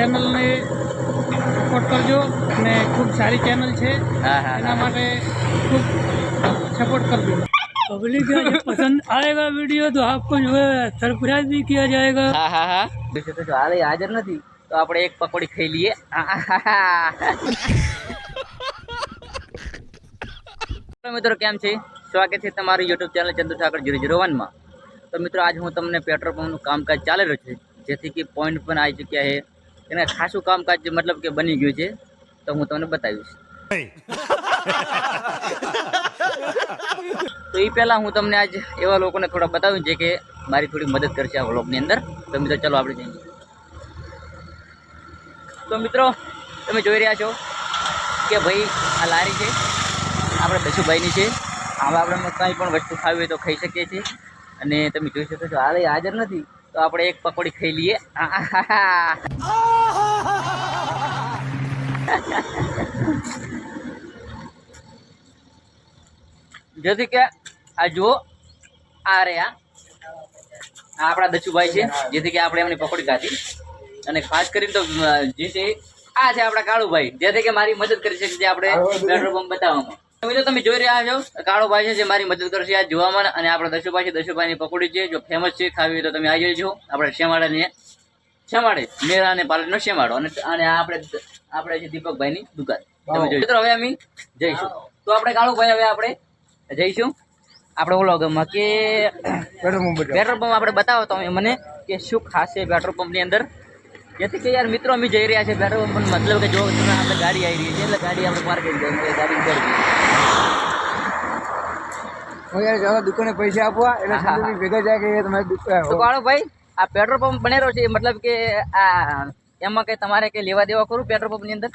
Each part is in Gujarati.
ચેનલને સપોર્ટ કરજો અને ખૂબ સારી ચેનલ છે હા હા એના માટે ખૂબ सपोर्ट कर दो पब्लिक को जब पसंद आएगा वीडियो तो आपको जो है सरप्राइज भी किया जाएगा હા હા હા બીજું તો જો હાલે હાજર નથી તો આપણે એક પકોડી ખાઈ લઈએ આહાહા. તો મિત્રો કેમ છે સ્વાગત છે તમારું YouTube channel Chandu Thakar zero zero વનમાં તો મિત્રો આજ હું તમને પેટ્રોલ પંપનું કામકાજ ચાલી રહ્યું છે જેથી કે પોઈન્ટ પણ આવી ચૂક્યા છે એને ખાસું કામકાજ મતલબ કે બની ગયું છે તો હું તમને બતાવીશ. તો એ પહેલાં હું તમને આજ એવા લોકોને થોડા બતાવ્યું છે કે મારી થોડી મદદ કરશે આ વ્લોગની અંદર. તો મિત્રો ચાલો આપણે જઈએ. તો મિત્રો તમે જોઈ રહ્યા છો કે ભાઈ આ લારી છે આપણે દશુભાઈની છે. આમાં આપણે કંઈ પણ વસ્તુ ખાવી હોય તો ખાઈ શકીએ છીએ. અને તમે જોઈ શકો છો આ હાજર નથી. તો આપણે એક પકોડી ખાઈ લઈએ. જેથી કે આ જુઓ આ રે આ. આપણા દચુભાઈ છે. જેથી કે આપણે એમની પકોડી ખાધી. અને ખાસ કરીને તો જે છે આ છે આપણા કાળુભાઈ. જેથી કે મારી મદદ કરી શકે છે આપણે પેટ્રોલ પંપ બતાવવામાં. મિત્રો તમે જોઈ રહ્યા છો કાળુભાઈ છે જે મારી મદદ કરશે આ જોવામાં અને આપણે દશુભાઈ છે દશુભાઈની પકોડી છે જો ફેમસ છે ખાવી તો તમે આવી જજો. આપણે શેમાડાની શેમાડે મેરા અને પાલનનો શેમાડો. અને અને આપણે આપણે છે દીપકભાઈની દુકાન. તમે જોઈ મિત્રો હવે અમે જઈશું. તો આપણે કાળુભાઈ હવે આપણે જઈશું. આપણે ઓલો ગમમાં કે પેટ્રોલ પંપ આપણે બતાવો તો મને કે શું ખાસ છે પેટ્રોલ પંપની અંદર. જેથી કે યાર મિત્રો અમે જઈ રહ્યા છે પેટ્રોલ પંપ મતલબ કે જો તમે આપણે ગાડી આવી રહી છે એટલે ગાડી આપણે માર્કેટ જઈએ ગાડી કરી હું યાર ચાલો દુકાને પૈસા આપવા એટલે સંજયભાઈ ભેગા જાય કે તમારે દુકાન તો કાળો ભાઈ આ પેટ્રોલ પંપ બનેલો છે મતલબ કે આ એમાં કઈ તમારે કઈ લેવા દેવા કરું પેટ્રોલ પંપની અંદર?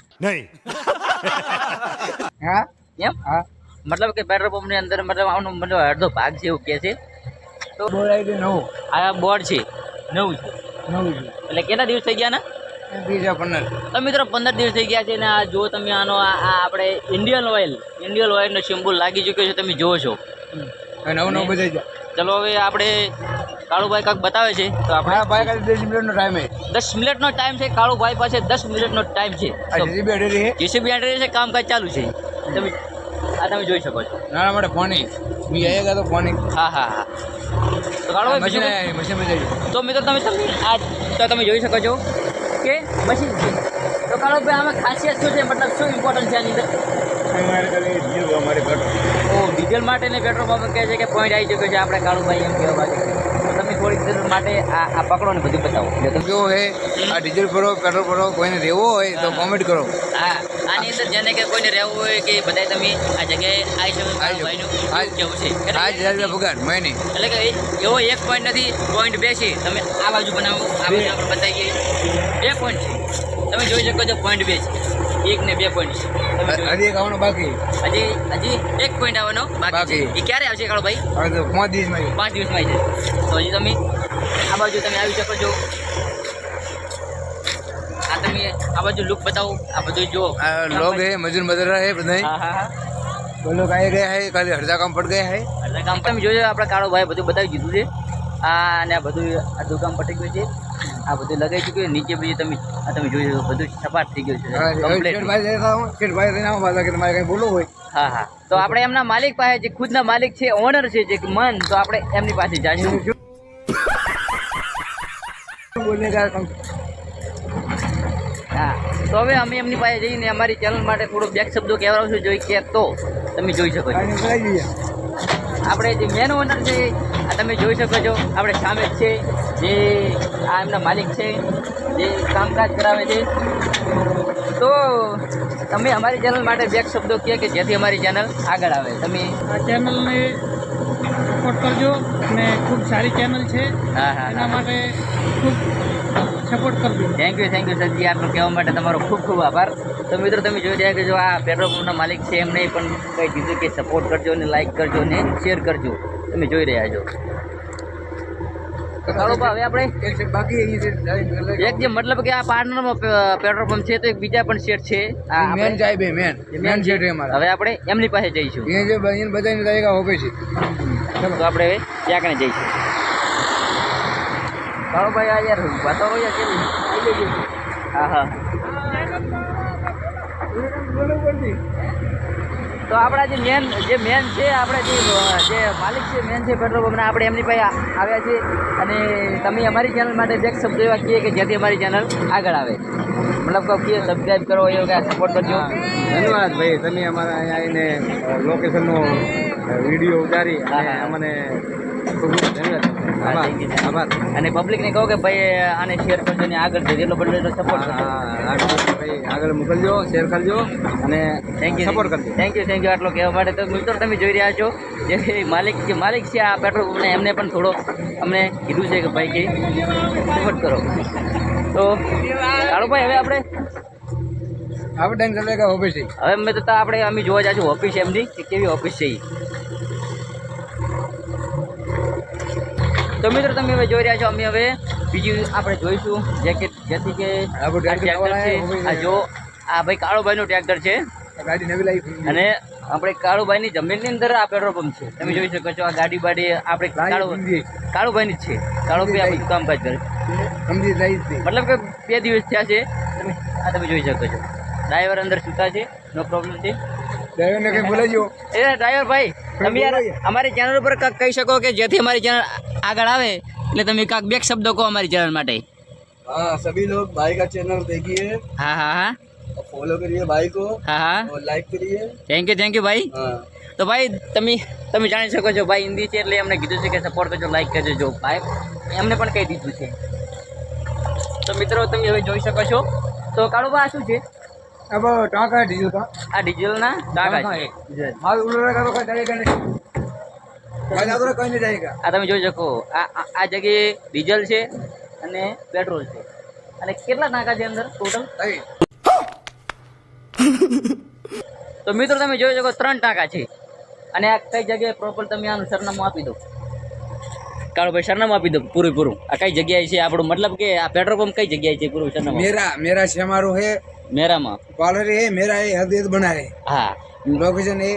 હા? એમ? હા. મતલબ કે પેટ્રોલ પંપની અંદર મતલબ આનો મતલબ અડધો ભાગ છે એવું કહે છે. તો બોર્ડ આવી ગયું નવું. આ બોર્ડ છે નવું છે. નવું છે. એટલે કેટલા દિવસ થઈ ગયા ને? બીજા તો મિત્રો પંદર દિવસ થઈ ગયા છે ને આ જો તમે આનો આ આપણે ઇન્ડિયન ઓઇલ ઇન્ડિયન ઓઇલનો સિમ્બોલ લાગી ચૂક્યો છે તમે જુઓ છો. નવું નવું બધાઈ જાય ચલો હવે આપણે કાળુભાઈ કાંક બતાવે છે તો આપણે ભાઈ કાલે દસ મિનિટનો ટાઈમ છે દસ મિનિટનો ટાઈમ છે કાળુભાઈ પાસે દસ મિનિટનો ટાઈમ છે. જીસીબી અડેલી છે જીસીબી એન્ટ્રી છે કામકાજ ચાલુ છે. તમે આ તમે જોઈ શકો છો. નાના માટે ફોની બી ગયા તો ફોની હા. હા હા તો કાળુભાઈ મશીન મશીન તો મિત્રો તમે તમે આ તો તમે જોઈ શકો છો કે મશીન છે. તો કાળુભાઈ આમાં ખાસિયત શું છે? મતલબ શું ઇમ્પોર્ટન્ટ છે આની અંદર? અમારે ઓ ડીઝલ માટે ને પેટ્રોલ પંપ કહે છે કે પોઈન્ટ આવી ચૂક્યો છે આપણે કાળુભાઈ એમ કહેવા છે તમે થોડીક દેર માટે આ આ પકડો ને બધું બતાવો. એટલે કેવું છે આ ડીઝલ ભરો પેટ્રોલ ભરો કોઈને રહેવો હોય તો કોમેન્ટ કરો. હા આની અંદર જેને કે કોઈને રહેવું હોય કે બધાય તમે આ જગ્યાએ આવી શકો ભાઈનું કેવું છે? આ હજાર રૂપિયા પગાર મહિને એટલે કે એવો એક પોઈન્ટ નથી પોઈન્ટ બે છે. તમે આ બાજુ બનાવો આ બાજુ આપણે બતાવીએ. બે પોઈન્ટ છે. તમે જોઈ શકો છો પોઈન્ટ બે છે એક ને બે પોઈન્ટ છે તમે જોઈ હજી એક આવવાનું બાકી હજી હજી એક પોઈન્ટ આવવાનો બાકી છે બાકી. એ ક્યારે આવશે કાળો ભાઈ હવે તો પાંચ દિવસમાં આવી. પાંચ દિવસમાં આવી જશે તો હજી તમે આ બાજુ તમે આવી શકો છો આ તમે આ બાજુ લુક બતાવો આ બધું જુઓ આ લોગ હે મજૂર મજૂર હે બધા હા હા હા वो लोग आए गए हैं कल हरदा काम पड़ गए हैं એટલે કામ તમે જોજો આપણે કાળો ભાઈ બધું બતાવી દીધું છે આ અને આ બધું આ દુકાન પટી ગયું છે આ બધું લગાઈ ચૂક્યું છે. નીચે બીજું તમે આ તમે જોઈ શકો બધું સપાટ થઈ ગયું છે. તમારે કંઈ બોલવું હોય. હા હા. તો આપણે એમના માલિક પાસે જે ખુદના માલિક છે ઓનર છે જે મન તો આપણે એમની પાસે જાશું હા. તો હવે અમે એમની પાસે જઈને અમારી ચેનલ માટે થોડો બેક શબ્દો કહેવડાવશું જોઈ કે તો તમે જોઈ શકો છો. આપણે જે મેન ઓનર છે આ તમે જોઈ શકો છો. આપણે સામે જ છે જે આ એમના માલિક છે જે કામકાજ કરાવે છે. તો તમે અમારી ચેનલ માટે બે શબ્દો કહે કે જેથી અમારી ચેનલ આગળ આવે. તમે આ ચેનલને સપોર્ટ કરજો. અને ખૂબ સારી ચેનલ છે. હા હા એના માટે ખૂબ સપોર્ટ કરજો. Thank you thank you sir ji આપનું કહેવા માટે તમારો ખૂબ ખૂબ આભાર. તો મિત્રો તમે જોઈ રહ્યા કે જો આ પેટ્રોલ પંપના માલિક છે એમને પણ કંઈ કીધું કે સપોર્ટ કરજો અને લાઈક કરજો ને શેર કરજો. તમે જોઈ રહ્યા છો. હવે આપણે બાકી એક જે મતલબ કે આ પાર્ટનરમાં પેટ્રોલ પંપ છે તો એક બીજા પણ સેટ છે. આ મેન જાય બે મેન મેન સેટ છે. અમારા હવે આપણે એમની પાસે જઈશું. એ જે બધાને બધાની હોપે છે તો આપણે હવે ત્યાં કને જઈશું. ચાલો ભાઈ આ યાર વાતાવરણ યાર કેવું? હા હા. તો આપણા જે મેન જે મેન છે આપણે જે જે માલિક છે મેન છે પેટ્રોલ પંપના આપણે એમની પાસે આવ્યા છીએ. અને તમે અમારી ચેનલ માટે જે શબ્દો એવા કહીએ કે જેથી અમારી ચેનલ આગળ આવે. મતલબ કહો કે સબસ્ક્રાઈબ કરો એવું કે સપોર્ટ કરજો. ધન્યવાદ ભાઈ તમે અમારા અહીંયા આવીને લોકેશનનો વીડિયો ઉતારી અને અમને અને પબ્લિકને કહો કે ભાઈ આને શેર કરજો ને આગળ એટલો બધો સપોર્ટ આગળ મોકલજો શેર કરજો અને થેન્ક યુ સપોર્ટ કરજો. થેન્ક યુ થેન્ક યુ આટલો કહેવા માટે. તો મિત્રો તમે જોઈ રહ્યા છો જે માલિક જે માલિક છે આ પેટ્રોલ પંપને એમને પણ થોડો અમને કીધું છે કે ભાઈ કે સપોર્ટ કરો. તો ચાલો ભાઈ હવે આપણે આપણે ટેન્શન કે ઓફિસ હવે અમે તો આપણે અમે જોવા જાશું ઓફિસ એમની કે કેવી ઓફિસ છે. તો મિત્રો તમે હવે જોઈ રહ્યા છો અમે હવે બીજું આપણે જોઈશું જે કે જેથી કે આ ટ્રેક્ટર છે. આ જો આ ભાઈ કાળુભાઈનું ટ્રેક્ટર છે. ગાડી નવી લાવી અને આપણે કાળુભાઈની જમીનની અંદર આ પેટ્રોલ પંપ છે. તમે જોઈ શકો છો આ ગાડી બાડી આપણે કાળુ કાળુભાઈની જ છે. કાળુભાઈ આ બધું કામકાજ કરે મતલબ કે બે દિવસ થયા છે. તમે આ તમે જોઈ શકો છો. ડ્રાઈવર અંદર સૂતા છે. નો પ્રોબ્લેમ છે. ડ્રાઈવરને કંઈ બોલાજો એ ડ્રાઈવર ભાઈ તમે યાર અમારી ચેનલ ઉપર કહી શકો કે જેથી અમારી ચેનલ આગળ આવે એટલે તમે કાંક બે શબ્દો કહો અમારી ચેનલ માટે. हाँ सभी लोग भाई का चैनल देखिए હા હા હા और फॉलो करिए भाई को હા હા और लाइक करिए થેન્ક યુ થેન્ક યુ ભાઈ हाँ તો ભાઈ તમે તમે જાણી શકો છો ભાઈ હિન્દી છે એટલે એમને કીધું છે કે સપોર્ટ કરજો લાઈક કરજો જો ભાઈ એમને પણ કહી દીધું છે તો મિત્રો તમે હવે જોઈ શકો છો તો કાળુબા આ શું છે अब टाका डीजल का આ ડીઝલના ટાંકા છે माल उड़ का तो कोई जाएगा नहीं भाई ज्यादा कोई नहीं जाएगा આ તમે જોઈ શકો આ આ- આ જગ્યાએ ડીઝલ છે અને પેટ્રોલ છે. અને કેટલા ટાંકા છે અંદર ટોટલ તો મિત્રો તમે જોઈ શકો ત્રણ ટાંકા છે. અને આ કઈ જગ્યાએ પ્રોપર તમે આનું સરનામું આપી દો. કાળુભાઈ સરનામું આપી દો પૂરેપૂરું. આ કઈ જગ્યાએ છે? આપણું મતલબ કે આ પેટ્રોલ પંપ કઈ જગ્યાએ છે પૂરું સરનામું? મેરા મેરા છે અમારું હે. મેરામાં. પાલરી એ મેરા એ હદીદ બનાવે. હા. લોકેશન એ.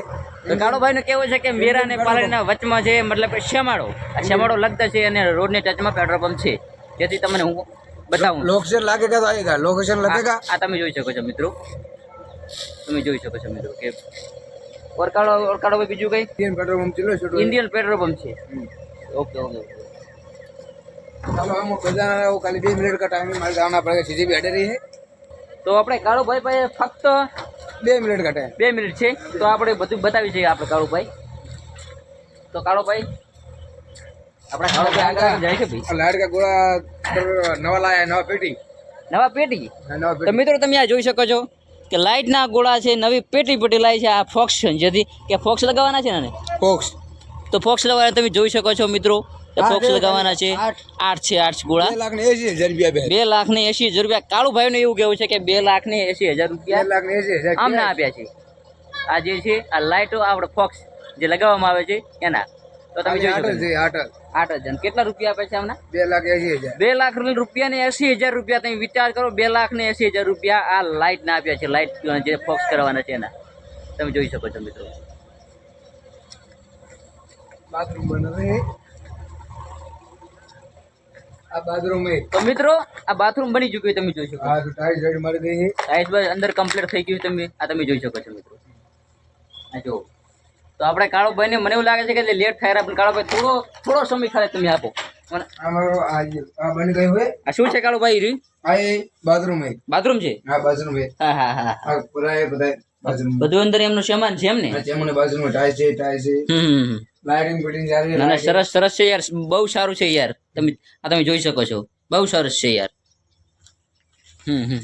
કાળુભાઈ નું કેવું છે કે મેરા અને પાલરીના વચમાં છે મતલબ શેમાડો આ શેમાડો લગતા છે અને રોડની ટચમાં પેટ્રોલ પંપ છે. જેથી તમને હું બતાવું. લોકેશન લાગેગા તો આવેગા લોકેશન લગેગા આ તમે જોઈ શકો છો મિત્રો. તમે જોઈ શકો છો મિત્રો કે ઓરકાળો ઓરકાળો બીજું કંઈ? ઇન્ડિયન પેટ્રોલ પંપ છે ઇન્ડિયન પેટ્રોલ પંપ છે. ઓકે ઓકે ચાલો હમ બધાના વો કાલે 2 મિનિટ કા ટાઈમ મારે જાના પડે સીધી બી અડે રહી હે. તો આપણે કાળો ભાઈ પાસે ફક્ત બે મિનિટ કા બે મિનિટ છે. તો આપણે બધું બતાવી છે આપણે કાળો ભાઈ તો કાળો ભાઈ લાડકા ગોળા છે નવી પેટી પેટી લાવી છે આ ફોક્સ જેથી કે ફોક્સ લગાવવાના છે ફોક્સ. તો તમે જોઈ શકો છો મિત્રો ફોક્સ લગાવવાના છે. આઠ. છે આઠ ગોળા. બે લાખ ને એસી હજાર રૂપિયા. કાળુભાઈ નું એવું કેવું છે કે બે લાખ ને એસી હજાર રૂપિયા આમ આપ્યા છે. આ જે છે આ લાઇટો આપણે ફોક્સ જે લગાવવામાં આવે છે એના. મિત્રો. આ બાથરૂમ બની ચૂક્યું તમે જોઈ શકો ટાઈલ્સ અંદર કમ્પ્લીટ થઈ ગયું તમે આ તમે જોઈ શકો છો મિત્રો. જો તો આપણે કાળો કાળોભાઈને મને એવું લાગે છે કે લેટ થાય કાળો કાળોભાઈ થોડો થોડો સમય ખાલી તમે આપો. શું છે કાળુભાઈ ભાઈ બાથરૂમ બાથરૂમ છે? બધું અંદર એમનું સામાન છે એમ ને? ના ના સરસ સરસ છે યાર. બહુ સારું છે યાર. તમે આ તમે જોઈ શકો છો. બહુ સરસ છે યાર. હમ હમ.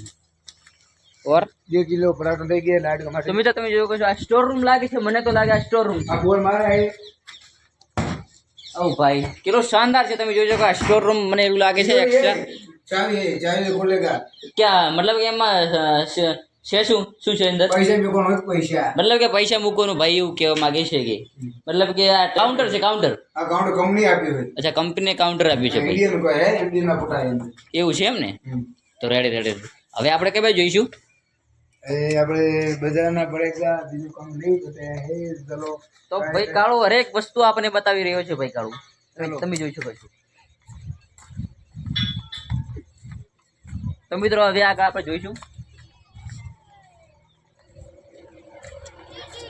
સ્ટોર રૂમ લાગે છે મને તો લાગે આ સ્ટોર રૂમ ભાઈ કેટલો શાનદાર છે તમે જોઈ શકો આ સ્ટોર રૂમ મને એવું લાગે છે મતલબ કે એમાં છે શું? શું છે અંદર? પૈસા મતલબ કે પૈસા મૂકવાનું ભાઈ એવું કહેવા માંગે છે કે. મતલબ કે આ કાઉન્ટર છે કાઉન્ટર આ કંપની અચ્છા કંપનીને કાઉન્ટર આપ્યું છે એવું છે એમ ને? તો રેડી રેડી હવે આપડે કે ભાઈ જોઈશું? એ આપણે બજારના પડેગા બીજું કામ નહીં તો તે હે ચલો. તો ભાઈ કાળો હરેક વસ્તુ આપણને બતાવી રહ્યો છે ભાઈ કાળો. તમે જોઈ શકો છો. તો મિત્રો હવે આગળ આપણે જોઈશું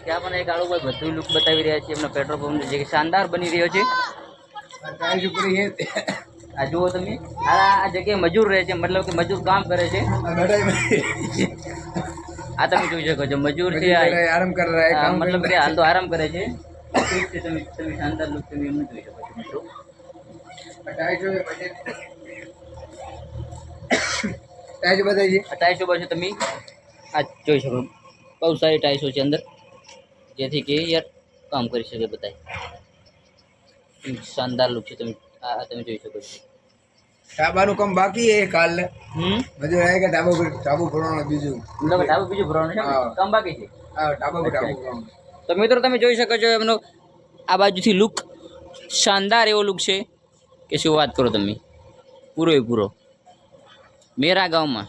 ત્યાં પણ એક બધું લુક બતાવી રહ્યા છે એમનો પેટ્રોલ પંપ જે કે શાનદાર બની રહ્યો છે. આ જુઓ તમે આ આ જગ્યાએ મજૂર રહે છે મતલબ કે મજૂર કામ કરે છે. આ ગડાઈ આ તમે જોઈ શકો છો મજૂર છે મજૂર આ- કરે, આરામ કરી રહ્યા છે, આ કામ મતલબ કરી. કે હાલ તો આરામ કરે છે. ઠીક છે તમે તમે શાનદાર લુક તમે એમને જોઈ શકો છો મિત્રો. આ ટાઈલ્સ હોય પછી ટાઈલ્સ બતાવી છે. આ ટાઈસો બાજુ તમે આ જોઈ શકો. બહુ સારી ટાઈસો છે અંદર. જેથી કે યાર કામ કરી શકે બધા શાનદાર લુક છે તમે આ આ તમે જોઈ શકો છો. ધાબાનું કામ બાકી એ કાલે. હમ? રહે કે ટાબો ધાબુ ભરવાનું બીજું? ઢાબુ બીજું ભરવાનું છે કામ બાકી છે? હા ટાબો ધાબુ ભરવાનું. તો મિત્રો તમે જોઈ શકો છો એમનો આ બાજુથી લુક શાનદાર એવો લુક છે. કે શું વાત કરો તમે? પૂરો એ પૂરો. મેરા ગામમાં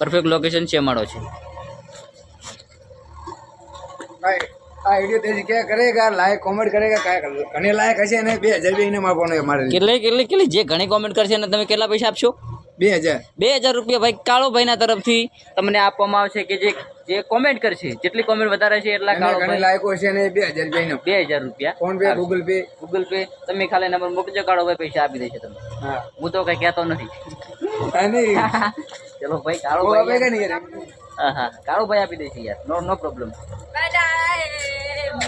પરફેક્ટ લોકેશન છે અમારો છે. આ વીડિયો તે જગ્યાએ કરેગા? Like comment કરેગા? કાંઈ ઘણી લાયક હશે ને બે હજાર એને માપવાનો મારે. કેટલે કેટલે કેટલી? જે ઘણી કોમેન્ટ કરશે ને તમે કેટલા પૈસા આપશો? બે હજાર. બે હજાર રૂપિયા ભાઈ કાળો ભાઈના તરફથી તમને આપવામાં આવશે કે જે જે કોમેન્ટ કરશે. જેટલી કોમેન્ટ વધારે છે એટલા કાળો ઘણી લાયકો હશે ને બે હજાર રૂપિયા બે હજાર રૂપિયા. PhonePe Google pay Google pay તમે ખાલી નંબર મોકલજો કાળો ભાઈ પૈસા આપી દેશે તમે હા. હું તો કઈ કહેતો નથી. ચલો ભાઈ કાળો ભાઈ હા હા. કાળો ભાઈ આપી દેશે યાર. નો નો પ્રોબ્લેમ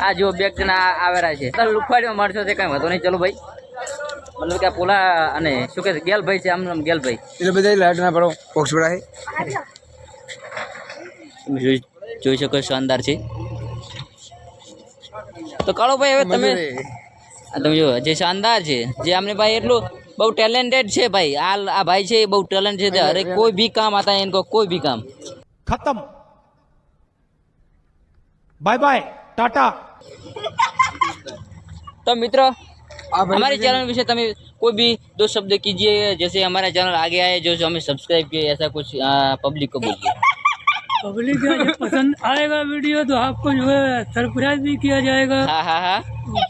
આ જો બે જણા આવેલા છે. તો લુખવાડીમાં મળશો તે કંઈ વાંધો નહીં. ચલો ભાઈ. મતલબ કે પોલા અને શું કે ગેલભાઈ છે આમ નામ ગેલભાઈ. એટલે બધા લાઈટ ના પડો બોક્સ પડા જોઈ જોઈ શકો શાનદાર છે. તો કાળો ભાઈ હવે તમે તમે જો જે શાનદાર છે જે આમને ભાઈ એટલું બહુ ટેલેન્ટેડ છે ભાઈ. આ આ ભાઈ છે એ બહુ ટેલેન્ટ છે. અરે કોઈ ભી કામ આતા એનકો કોઈ ભી કામ. ખતમ. Bye bye बाय टाटा तो मित्रों આ ભાઈ हमारे चैनल विषय તમે कोई भी दो शब्द कीजिए जैसे हमारा चैनल आगे आए जो जो हमें सब्सक्राइब किए ऐसा कुछ पब्लिक को बोलिए पब्लिक का जब पसंद आएगा वीडियो तो आपको जो है सरप्राइज भी किया जाएगा हाँ हाँ हाँ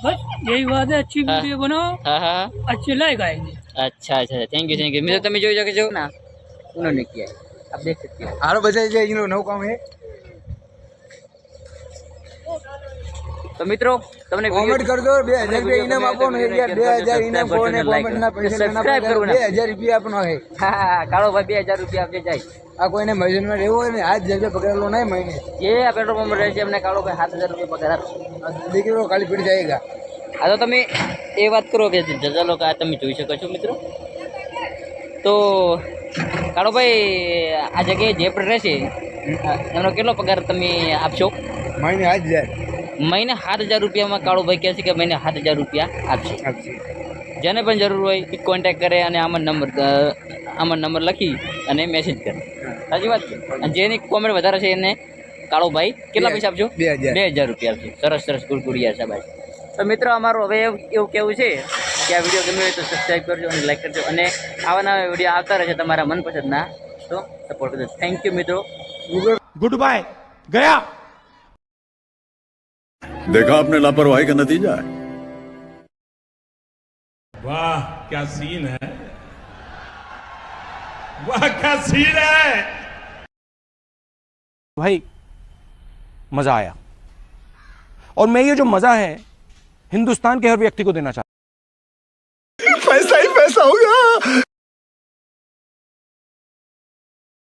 बस यही बात है अच्छी हाँ। वीडियो बनाओ हाँ हाँ अच्छे लाइक आएंगे अच्छा अच्छा थैंक यू थैंक यू मित्रों તમે જોઈ શકો છો ના उन्होंने किया है आप देख सकते हो હારો બધા જે એનું નવું કામ તો મિત્રો તમને કોમેન્ટ કરજો બે હજાર રૂપિયા ઇનામ આપવાનો છે યાર બે હજાર ઇનામ કોને કોમેન્ટ ના પૈસા સબસ્ક્રાઇબ કરવું બે હજાર રૂપિયા આપવાનો હા હા કાળો ભાઈ બે હજાર રૂપિયા આપજે જાય. આ કોઈને મજૂરમાં રહેવું હોય ને આજ જગ્યા પકડેલો નહીં મહિને. જે આ પેટ્રોલ પંપ રહે છે એમને કાળો ભાઈ સાત હજાર રૂપિયા પગાર આપશે. આ દીકરો ખાલી પીડી જાયગા. આ તો તમે એ વાત કરો કે જજા લોકો આ તમે જોઈ શકો છો મિત્રો. તો કાળોભાઈ આ જગ્યાએ જે પણ રહેશે એમનો કેટલો પગાર તમે આપશો? મહિને આજ હજાર મહિને સાત હજાર રૂપિયામાં કાળો ભાઈ કહે છે કે મહિને સાત હજાર રૂપિયા આપશે. જેને પણ જરૂર હોય એ કોન્ટેક કરે અને આમાં નંબર આમાં નંબર લખી અને મેસેજ કરે. સાચી વાત છે? જેની કોમેન્ટ વધારે છે એને કાળો ભાઈ કેટલા પૈસા આપજો? બે હજાર. રૂપિયા આપજો. સરસ સરસ કુરકુરિયા છે ભાઈ. તો મિત્રો અમારું હવે એવું કેવું છે કે આ વીડિયો ગમ્યો હોય તો સબસ્ક્રાઈબ કરજો અને લાઈક કરજો. અને આવા નવા વીડિયો આવતા રહેશે તમારા મનપસંદના. તો સપોર્ટ કરજો. થેન્ક યુ મિત્રો. ગુડ બાય ગયા. देखा आपने लापरवाही का नतीजा है। वाह क्या सीन है? वाह क्या सीन है? भाई मज़ा आया। और मैं ये जो मज़ा है हिंदुस्तान के हर व्यक्ति को देना चाहता हूँ।